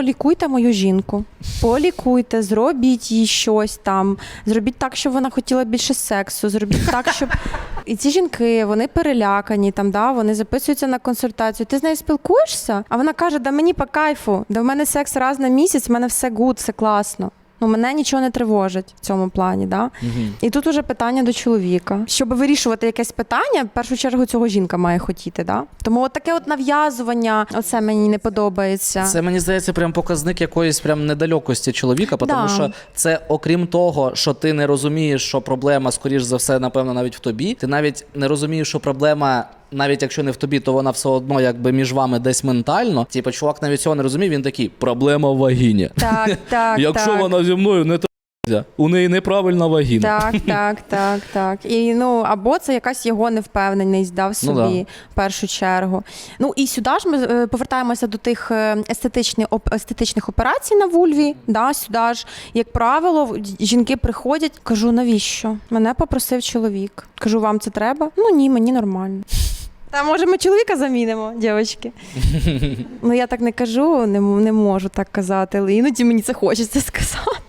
полікуйте мою жінку. Полікуйте, зробіть їй щось там, зробіть так, щоб вона хотіла більше сексу, зробіть так, щоб. І ці жінки, вони перелякані, там, да, вони записуються на консультацію. Ти з нею спілкуєшся, а вона каже: да мені по кайфу, да в мене секс раз на місяць, в мене все гуд, все класно. Ну, мене нічого не тривожить в цьому плані. Да? І тут уже питання до чоловіка. Щоб вирішувати якесь питання, в першу чергу цього жінка має хотіти. Да? Тому от таке от нав'язування, оце мені не подобається. Це мені здається прям показник якоїсь прям недалекості чоловіка, тому Да. що це окрім того, що ти не розумієш, що проблема, скоріш за все, напевно, навіть в тобі. Ти навіть не розумієш, що проблема. Навіть якщо не в тобі, то вона все одно якби між вами десь ментально. Типу, чувак навіть цього не розуміє. Він такий проблема в вагіні. Так, так. Якщо так. вона зі мною не то у неї неправильна вагіна. Так, так, так, так. І ну або це якась його невпевненість да, в собі Ну да. в першу чергу. Ну і сюди ж ми е, повертаємося до тих е, естетичних естетичних операцій на вульві. Да, сюди ж, як правило, жінки приходять, кажу, навіщо? Мене попросив чоловік. Кажу, вам це треба? Ну ні, мені нормально. Та може ми чоловіка замінимо, дівчатки. ну я так не кажу, не, не можу так казати, але іноді мені це хочеться сказати.